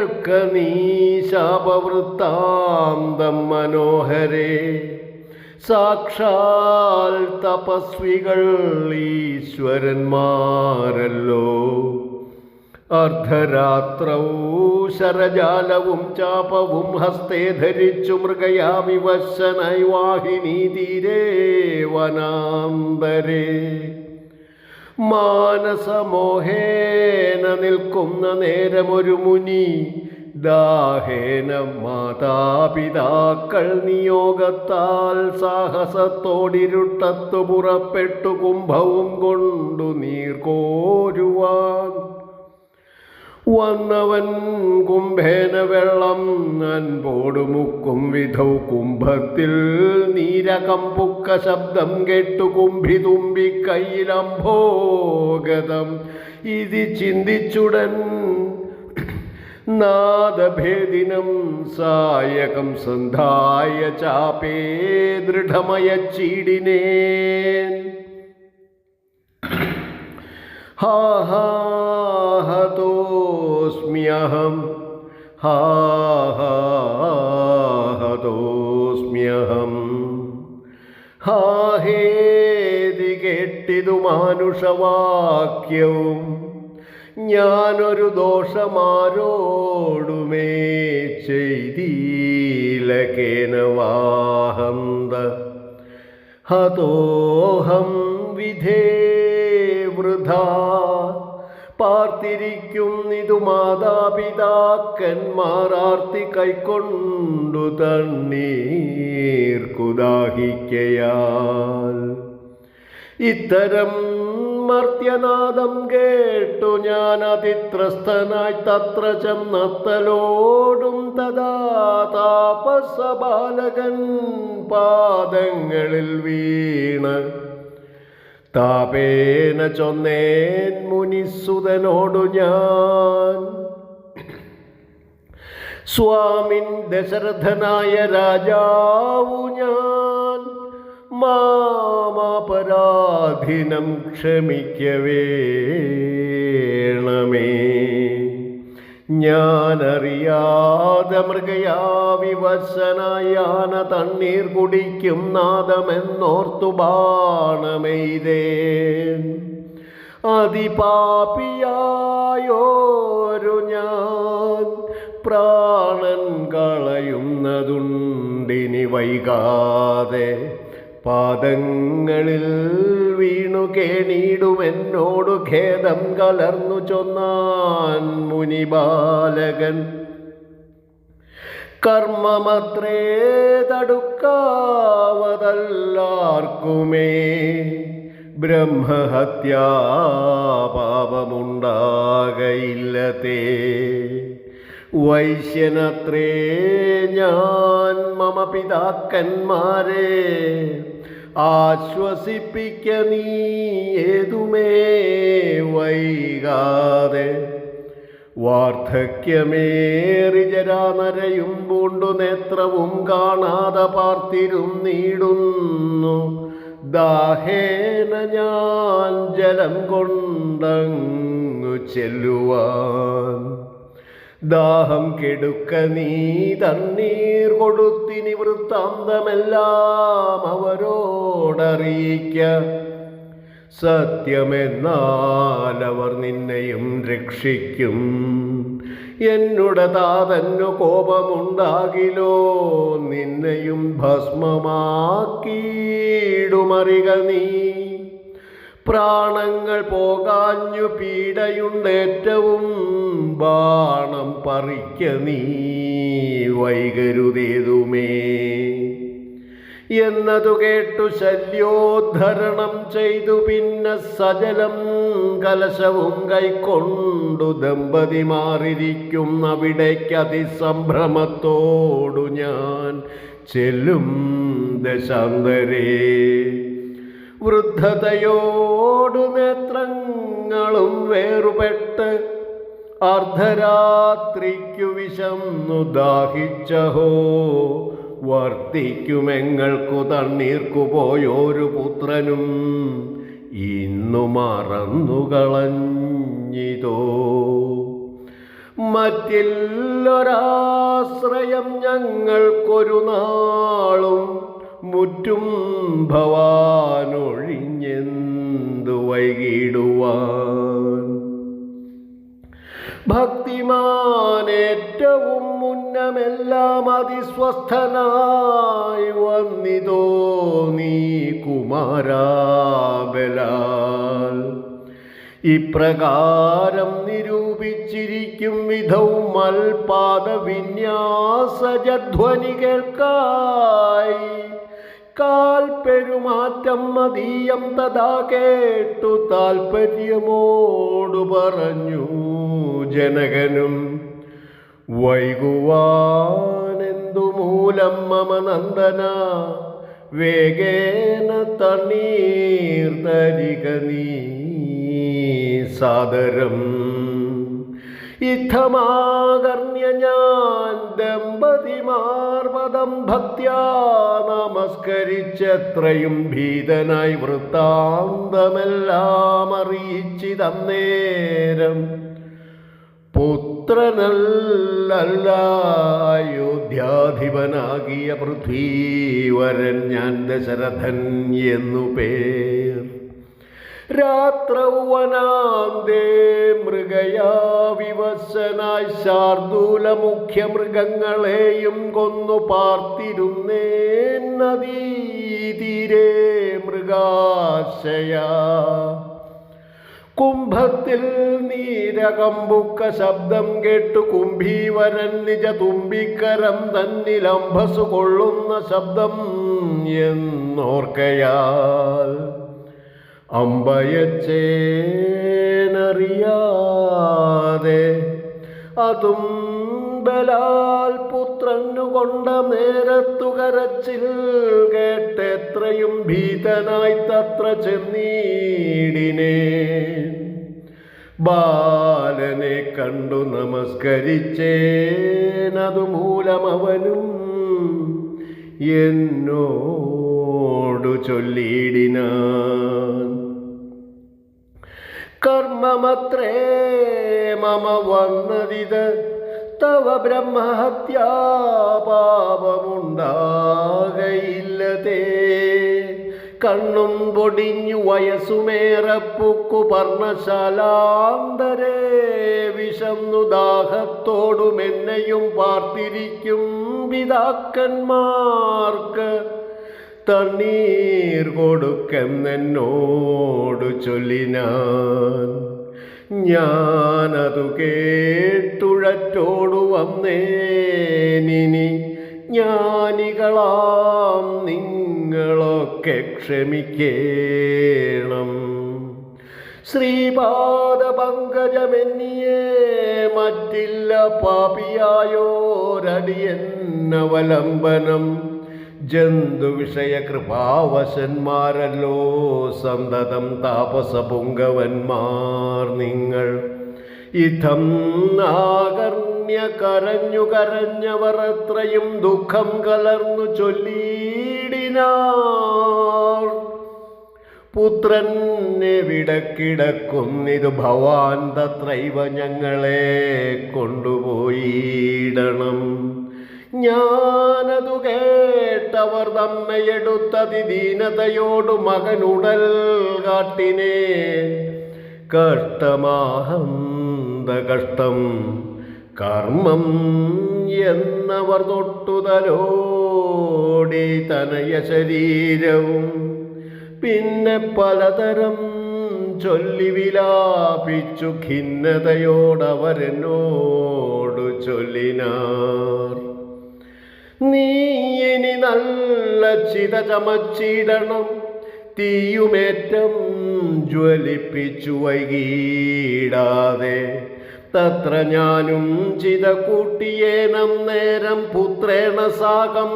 കേൾക്ക നീ ശാപവൃത്താന്തം മനോഹരേ. സാക്ഷാൽ തപസ്വികൾ ഈശ്വരന്മാരല്ലോ. അർദ്ധരാത്രവും ശരജാലവും ചാപവും ഹസ്തേ ധരിച്ചു മൃഗയാ വിവശനായി വാഹിനി തീരേ വനാന്തരേ. മാനസമോഹേന നിൽക്കുന്ന നേരമൊരു മുനി. ദാഹേന മാതാപിതാക്കൾ നിയോഗത്താൽ സാഹസത്തോടിരുട്ടത്തു പുറപ്പെട്ടു കുംഭവും കൊണ്ടു നീർകോരുവാൻ വന്നവൻ കുംഭേന വെള്ളം അൻപോടു മുക്കും വിധൗ കുംഭത്തിൽ. നീരകമ്പുക്ക ശബ്ദം കേട്ടു കുംഭി തുമ്പി കയ്യിലംഭോഗതം ഇത് ചിന്തിച്ചുടൻ നാദഭേദിനം സായകം സന്ധായ ചാപേ ദൃഢമയ ചീടിനേൻ. ഹാ ഹാ ഹതോസ്മ്യഹം ഹാ ഹാ ഹതോസ്മ്യഹം. ഹാ ഹാഹേതി കേട്ടിതു മാനുഷവാക്യവും ഞാനൊരു ദോഷമാരോടുമേ ചെയ്തീലകേന വാഹന്ത. ഹതോഹം വിധേ വൃഥാ പാർത്തിരിക്കുന്നിതു മാതാപിതാക്കന്മാരാർത്തി കൈക്കൊണ്ടു തണ്ണീർ കുദാഹിക്കയാൽ. ഇത്തരം മർത്യനാദം കേട്ടു ഞാൻ അതിത്രസ്ഥനായി തത്ര ചെന്നത്തലോടും തഥാ താപസബാലകൻ പാദങ്ങളിൽ വീണ്. താപേന ചൊന്നേൻ മുനിസുതനോടു ഞാൻ. സ്വാമിൻ ദശരഥനായ രാജാവു ഞാൻ. മാമാപരാധിനം ക്ഷമിക്കവേണമേ ഞാനറിയാതെ മൃഗയാവിവശനായാന തണ്ണീർ കുടിക്കും നാദമെന്നോർത്തു ബാണമെയ്തേൻ. അതിപാപിയായോരു ഞാൻ പ്രാണൻ കളയുന്നതുണ്ടിനി വൈകാതെ പാദങ്ങളിൽ വീണു കേണീടുമെന്നോടു ഖേദം കലർന്നു ചൊന്നാൻ മുനിബാലകൻ. കർമ്മമത്രേ തടുക്കാവതല്ലാർക്കുമേ. ബ്രഹ്മഹത്യാ പാപമുണ്ടാകയില്ലതേ. വൈശ്യനത്രേ ഞാൻ മമ പിതാക്കന്മാരെ ആശ്വസിപ്പിക്ക നീ ഏതുമേ വൈകാതെ. വാർദ്ധക്യമേറി ജരാനരയും പൂണ്ടു നേത്രവും കാണാതെ പാർത്തിരും നീടുന്നു. ദാഹേന ഞാൻ ജലം കൊണ്ടങ്ങു ചെല്ലുവാൻ. ദാഹം കെടുക്ക നീ തണ്ണീർ കൊടുത്തിനി വൃത്താന്തമെല്ലാം അവരോടറിയിക്ക. സത്യമെന്നാൽ അവർ നിന്നെയും രക്ഷിക്കും. എന്നുടെ താതന്നു കോപമുണ്ടാകിലോ? നിന്നെയും ഭസ്മമാക്കിയിടുമറിക നീ. പ്രാണങ്ങൾ പോകാഞ്ഞു പീഡയുണ്ടേറ്റവും ബാണം പറിക്ക നീ വൈകരുതേതുമേ. എന്നതു കേട്ടു ശല്യോദ്ധരണം ചെയ്തു പിന്നെ സജലം കലശവും കൈക്കൊണ്ടു ദമ്പതിമാറിരിക്കും ഞാൻ ചെല്ലും ദശാന്തരേ. വൃദ്ധതയോടു നേത്രങ്ങളും വേറുപെട്ട് അർദ്ധരാത്രിക്കു വിശന്നു ദാഹിച്ചഹോ. വർദ്ധിക്കുമെങ്ങൾക്കു തണ്ണീർക്കു പോയോരു പുത്രനും ഇന്നു മറന്നുകളഞ്ഞിതോ. മറ്റില്ലൊരാശ്രയം ഞങ്ങൾക്കൊരു നാളും മുറ്റും ഭവാനൊഴിഞ്ഞെന്തു വൈകിടുവാൻ? ഭക്തിമാനേറ്റവും മുന്നമെല്ലാം അതിസ്വസ്ഥനായി വന്നിതോ നീ കുമാരാബലാൽ? ഇപ്രകാരം നിരൂപിച്ചിരിക്കും വിധവും മൽപാദ വിന്യാസജധ്വനി കേൾക്കായി. കാൽ പെരുമാറ്റം മതീയം തഥാ കേട്ടു താൽപര്യമോടു പറഞ്ഞു ജനകനും. വൈകുവാനെന്തു മൂലം മമ നന്ദന? വേഗേന തണ്ണീർ തരിക നീ സാദരം. ഇത്തമാകർണ്യ ഞാൻ ദമ്പതിമാർവദം ഭക്ത്യാ നമസ്കരിച്ചത്രയും ഭീതനായി വൃത്താന്തമെല്ലാം അറിയിച്ചിതന്നേരം പുത്രനല്ല അയോധ്യാധിപനാകിയ പൃഥ്വീവരൻ ഞാൻ ദശരഥൻ എന്നു പേർ. രാത്രൗവനാന്തേ മൃഗയാ ശാർദൂല മുഖ്യ മൃഗങ്ങളെയും കൊന്നു പാർത്തിരുന്നേ നദീതീരേ മൃഗാശയ. കുംഭത്തിൽ നീരകമ്പുക്ക ശബ്ദം കേട്ടു കുംഭീവരൻ നിജ തുമ്പിക്കരം തന്നിൽ അംഭസു കൊള്ളുന്ന ശബ്ദം എന്നോർക്കയാൽ. അമ്പയച്ചേനറിയാതെ അതും ബലാൽ പുത്രനു കൊണ്ട നേരത്തു കരച്ചിൽ കേട്ടെത്രയും ഭീതനായി തത്ര ചെന്നീടിനെ. ബാലനെ കണ്ടു നമസ്കരിച്ചേനതു മൂലമവനും എന്നോടു ചൊല്ലിയിടിനാൻ കർമ്മമത്രേ മമ വന്നതിത് തവ ബ്രഹ്മഹത്യാപാപമുണ്ടാകയില്ലതേ കണ്ണും പൊടിഞ്ഞു വയസ്സുമേറപ്പുക്കു പർണശാലാന്തരേ വിഷന്നു ദാഹത്തോടുമെന്നെയും പാർത്തിരിക്കും പിതാക്കന്മാർക്ക്. തണ്ണീർ കൊടുക്കെന്നോട് ചൊല്ലിനാൻ. ഞാനതു കേട്ടുഴറ്റോടു വന്നേനിനി. ജ്ഞാനികളാം നിങ്ങളൊക്കെ ക്ഷമിക്കേണം. ശ്രീപാദ പങ്കജമെന്നിയെ മറ്റില്ല പാപിയായോരടിയെന്നവലംബനം ജന്തുവിഷയ കൃപാവശന്മാരല്ലോ സന്തതം താപസപുങ്കവന്മാർ നിങ്ങൾ. ഇതം നാകർണ്യ കരഞ്ഞു കരഞ്ഞവർ അത്രയും ദുഃഖം കലർന്നു ചൊല്ലിയിടിനാർ. പുത്രനെ കിടക്കുന്നിതു ഭവാൻ തത്രൈവ ഞങ്ങളെ കൊണ്ടുപോയിടണം. ഞാനതു കേട്ടവർ തമ്മയെടുത്തതി ദീനതയോടു മകനുടൽ കാട്ടിനെ. കഷ്ടമാഹന്ത കഷ്ടം കർമ്മം എന്നവർ തൊട്ടുതലോടി തനയ ശരീരവും. പിന്നെ പലതരം ചൊല്ലി വിലാപിച്ചു ഖിന്നതയോടവരനോടു ചൊല്ലിനാർ. നീ ഇനി നല്ല ചിത ചമച്ചിടണം. തീയുമേറ്റം ജ്വലിപ്പിച്ചു വൈകിടാതെ. തത്ര ഞാനും ചിത കൂട്ടിയേനം നേരം പുത്രേണ സാകം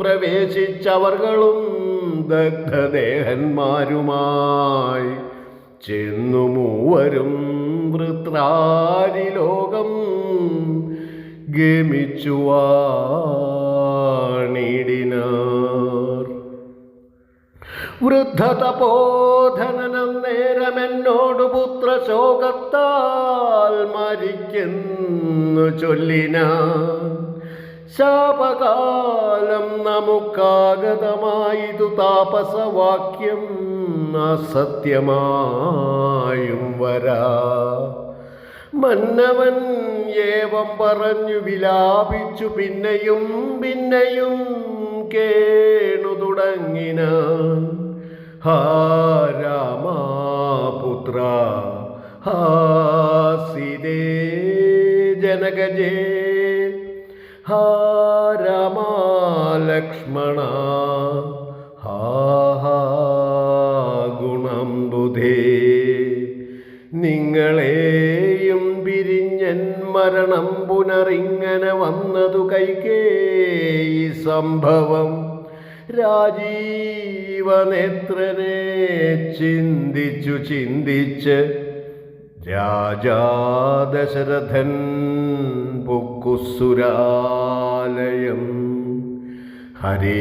പ്രവേശിച്ചവർകളും ദഗ്ധദേഹന്മാരുമായി ചെന്നു മൂവരും വൃത്രാരി ലോകം ഗമിച്ചു വൃദ്ധതപോധനം നേരമെന്നോട് പുത്രശോകത്താൽ മരിക്കുന്നു ചൊല്ലിന. ശാപകാലം നമുക്കാഗതമായതു താപസവാക്യം അസത്യമായും വരാ. മന്നവൻ ഏവം പറഞ്ഞു വിലാപിച്ചു പിന്നെയും പിന്നെയും കേണു തുടങ്ങിനാൻ ഹാ ഹാസിദേ ജനകജേ ഹാ ഹാ ഗുണം ബുധേ നിങ്ങളെയും പിരിഞ്ഞൻ മരണം പുനറിങ്ങനെ വന്നതു കൈകേ സംഭവം. രാജീവനേത്രനെ ചിന്തിച്ചു ചിന്തിച്ച് രാജാദശരഥൻ പൊക്കുസുരാലയം. ഹരേ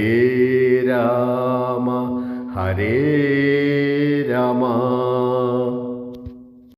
രാമ ഹരേ